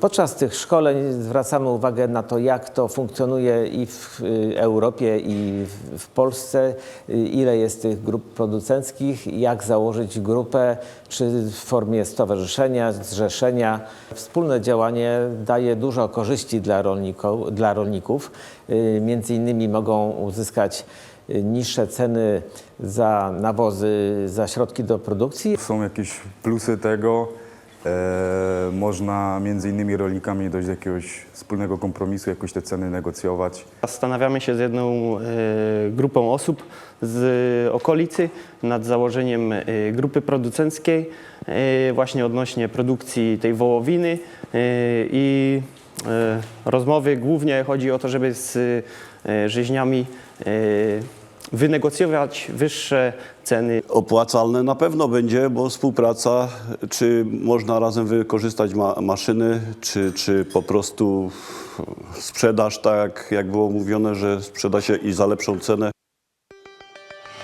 Podczas tych szkoleń zwracamy uwagę na to, jak to funkcjonuje i w y, Europie, i w- Polsce, y, ile jest tych grup producenckich, jak założyć grupę, czy w formie stowarzyszenia, zrzeszenia. Wspólne działanie daje dużo korzyści dla, rolniko, dla rolników. Y, Między innymi mogą uzyskać niższe ceny za nawozy, za środki do produkcji, Są jakieś plusy tego. E, można między innymi rolnikami dojść do jakiegoś wspólnego kompromisu, jakoś te ceny negocjować. Zastanawiamy się z jedną e, grupą osób z okolicy nad założeniem e, grupy producenckiej e, właśnie odnośnie produkcji tej wołowiny i rozmowy głównie chodzi o to, żeby z e, rzeźniami wynegocjować wyższe ceny Opłacalne na pewno będzie, bo współpraca, czy można razem wykorzystać ma maszyny, czy, czy po prostu sprzedaż, tak jak było mówione, że sprzeda się i za lepszą cenę.